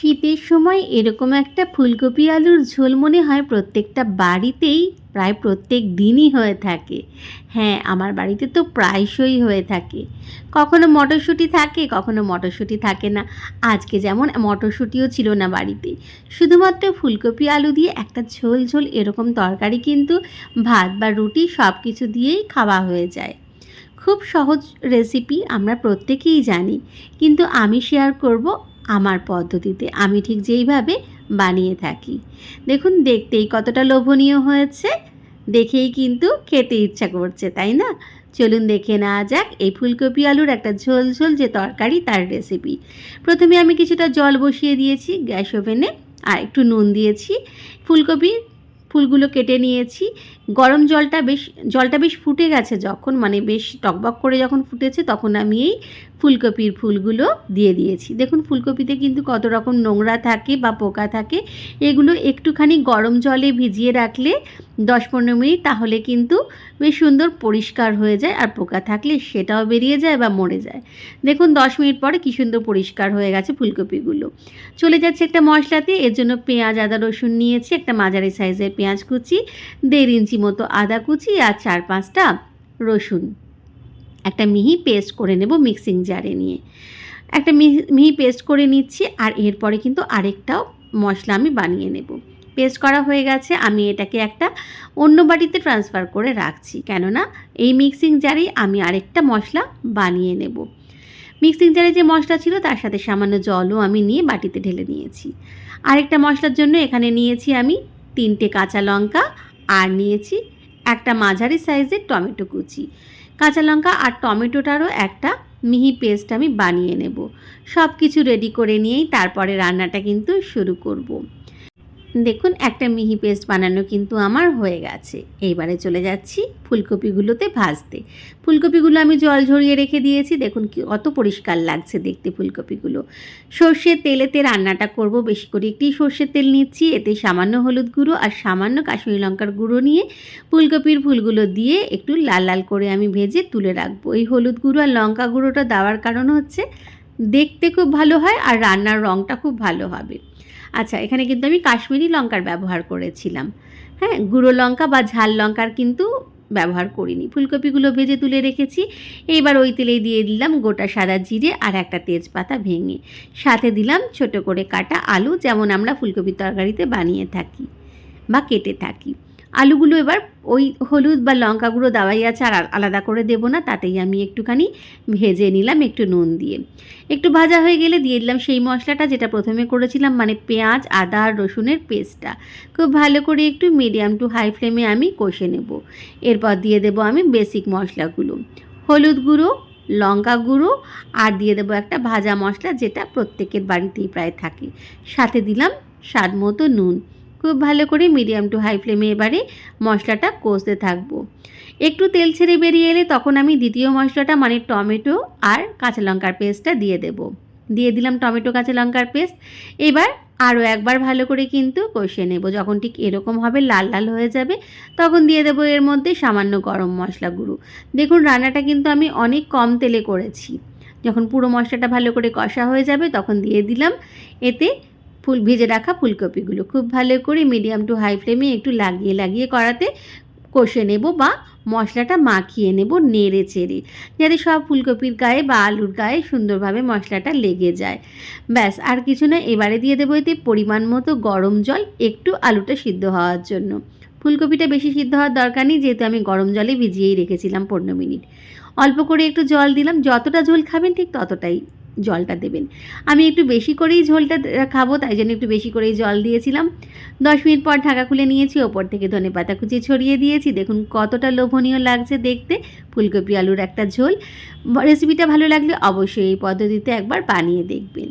শীতের সময় এরকম একটা ফুলকপি আলুর ঝোল মনে হয় প্রত্যেকটা বাড়িতেই প্রায় প্রত্যেক দিনই হয়ে থাকে। হ্যাঁ আমার বাড়িতে তো প্রায়শই হয়ে থাকে। কখনো মটরশুঁটি থাকে, কখনো মটরশুঁটি থাকে না। আজকে যেমন মটরশুঁটিও ছিল না বাড়িতে। শুধুমাত্র ফুলকপি আলু দিয়ে একটা ঝোল ঝোল এরকম তরকারি কিন্তু ভাত বা রুটি সব কিছু দিয়েই খাওয়া হয়ে যায়। খুব সহজ রেসিপি আমরা প্রত্যেকেই জানি। কিন্তু আমি শেয়ার করব আমার পদ্ধতিতে। আমি ঠিক যেইভাবে বানিয়ে থাকি। দেখুন, দেখতেই কতটা লোভনীয় হয়েছে। দেখেই কিন্তু খেতে ইচ্ছা করছে, তাই না? চলুন দেখে নেওয়া যাক এই ফুলকপি আলুর একটা ঝোল ঝোল যে তরকারি তার রেসিপি প্রথমে আমি কিছুটা জল বসিয়ে দিয়েছি গ্যাস ওভেনে, আর একটু নুন দিয়েছি। ফুলকপির ফুলগুলো কেটে নিয়েছি। গরম জলটা বেশ জলটা বেশ ফুটে গেছে যখন মানে বেশ টকবক করে যখন ফুটেছে তখন আমি এই ফুলকপির ফুলগুলো দিয়ে দিয়েছি। দেখুন, ফুলকপিতে কিন্তু কত রকম নোংরা থাকে বা পোকা থাকে, এগুলো একটুখানি গরম জলে ভিজিয়ে রাখলে দশ পনেরো মিনিট তাহলে কিন্তু বেশ সুন্দর পরিষ্কার হয়ে যায় আর পোকা থাকলে সেটাও বেরিয়ে যায় বা মরে যায়। দেখুন, দশ মিনিট পরে কী সুন্দর পরিষ্কার হয়ে গেছে ফুলকপিগুলো। চলে যাচ্ছে একটা মশলাতে, এর জন্য পেঁয়াজ, আদা, রসুন নিয়েছি, একটা মাঝারি সাইজের পেঁয়াজ কুচি, দেড় ইঞ্চি মতো আদা কুচি আর চার পাঁচটা রসুন। একটা মিহি পেস্ট করে নেব মিক্সিং জারে নিয়ে। একটা মিহি পেস্ট করে নিচ্ছি আর এরপরে কিন্তু আরেকটাও মশলা আমি বানিয়ে নেব। পেস্ট করা হয়ে গেছে, আমি এটাকে একটা অন্য বাটিতে ট্রান্সফার করে রাখছি। কেননা এই মিক্সিং জারেই আমি আরেকটা মশলা বানিয়ে নেব। মিক্সিং জারে যে মশলা ছিল, তার সাথে সামান্য জলও আমি নিয়ে বাটিতে ঢেলে নিয়েছি। আরেকটা মশলার জন্য এখানে নিয়েছি আমি তিনটে কাঁচা লঙ্কা আর নিয়েছি একটা মাঝারি সাইজের টমেটো কুচি কাঁচা লঙ্কা আর টমেটোটারও একটা মিহি পেস্ট আমি বানিয়ে নেব সব কিছু রেডি করে নিয়েই তারপরে রান্নাটা কিন্তু শুরু করব। দেখুন, একটা মিহি পেস্ট বানানো কিন্তু আমার হয়ে গেছে। এইবারে চলে যাচ্ছি ফুলকপিগুলোতে ভাজতে। ফুলকপিগুলো আমি জল ঝরিয়ে রেখে দিয়েছি। দেখুন কি, অত পরিষ্কার লাগছে দেখতে ফুলকপিগুলো। সর্ষের তেলেতে রান্নাটা করব। বেশি করে একটি সর্ষের তেল নিচ্ছি। এতে সামান্য হলুদ গুঁড়ো আর সামান্য কাশ্মীরি লঙ্কার গুঁড়ো নিয়ে ফুলকপির ফুলগুলো দিয়ে একটু লাল লাল করে আমি ভেজে তুলে রাখব। এই হলুদ গুঁড়ো আর লঙ্কা গুঁড়োটা দেওয়ার কারণ হচ্ছে, দেখতে খুব ভালো হয় আর রান্নার রঙটা খুব ভালো হবে। আচ্ছা এখানে কিন্তু আমি কাশ্মীরি লঙ্কার ব্যবহার করেছিলাম। হ্যাঁ গুঁড়ো লঙ্কা বা ঝাল লঙ্কার কিন্তু ব্যবহার করিনি। ফুলকপিগুলো ভেজে তুলে রেখেছি। এইবার ওই তেলেই দিয়ে দিলাম গোটা সাদা জিরে আর একটা তেজপাতা ভেঙে। সাথে দিলাম ছোট করে কাটা আলু, যেমন আমরা ফুলকপির তরকারিতে বানিয়ে থাকি বা কেটে থাকি। আলুগুলো এবার ওই হলুদ বা লঙ্কা গুঁড়ো দেওয়াই আছে, আর আলাদা করে দেবো না, তাতেই আমি একটুখানি ভেজে নিলাম, একটু নুন দিয়ে। একটু ভাজা হয়ে গেলে দিয়ে দিলাম সেই মশলাটা যেটা প্রথমে করেছিলাম মানে পেঁয়াজ, আদা আর রসুনের পেস্টটা। খুব ভালো করে একটু মিডিয়াম টু হাই ফ্লেমে আমি কষে নেব। এরপর দিয়ে দেবো আমি বেসিক মশলাগুলো। হলুদ গুঁড়ো, লঙ্কা গুঁড়ো, আর দিয়ে দেবো একটা ভাজা মশলা যেটা প্রত্যেকের বাড়িতেই প্রায় থাকে। সাথে দিলাম স্বাদ মতো নুন। খুব ভালো করে মিডিয়াম টু হাই ফ্লেমে এবারে মশলাটা কষতে থাকব। একটু তেল ছেড়ে বেরিয়ে এলে তখন আমি দ্বিতীয় মশলাটা মানে টমেটো আর কাঁচা লঙ্কার পেস্টটা দিয়ে দেব। দিয়ে দিলাম টমেটো, কাঁচা লঙ্কার পেস্ট। এবার আরও একবার ভালো করে কিন্তু কষিয়ে নেব। যখন ঠিক এরকম হবে লাল লাল হয়ে যাবে, তখন দিয়ে দেবো এর মধ্যে সামান্য গরম মশলা গুঁড়ো। দেখুন রান্নাটা কিন্তু আমি অনেক কম তেলে করেছি। যখন পুরো মশলাটা ভালো করে কষা হয়ে যাবে, তখন দিয়ে দিলাম এতে ফুল ভেজে রাখা ফুলকপিগুলো। খুব ভালো করে মিডিয়াম টু হাই ফ্লেমে একটু লাগিয়ে লাগিয়ে করাতে কষে নেব বা মশলাটা মাখিয়ে নেব নেড়ে চেড়ে, যাতে সব ফুলকপির গায়ে বা আলুর গায়ে সুন্দরভাবে মশলাটা লেগে যায়। ব্যাস, আর কিছু না, এবারে দিয়ে দেবো এতে পরিমাণ মতো গরম জল, একটু আলুটা সিদ্ধ হওয়ার জন্য। ফুলকপিটা বেশি সিদ্ধ হওয়ার দরকার নেই, যেহেতু আমি গরম জলে ভিজিয়েই রেখেছিলাম পনেরো মিনিট। অল্প করে একটু জল দিলাম, যতটা ঝোল খাবেন ঠিক ততটাই জলটা দেবেন। আমি একটু বেশি করেই ঝোলটা খাব, তাই জন্য একটু বেশি করেই জল দিয়েছিলাম। দশ মিনিট পর ঢাকা খুলে নিয়েছি, ওপর থেকে ধনে পাতা কুচি ছড়িয়ে দিয়েছি। দেখুন কতটা লোভনীয় লাগছে দেখতে, ফুলকপি আলুর একটা ঝোল। রেসিপিটা ভালো লাগলে অবশ্যই এই পদ্ধতিতে একবার বানিয়ে দেখবেন।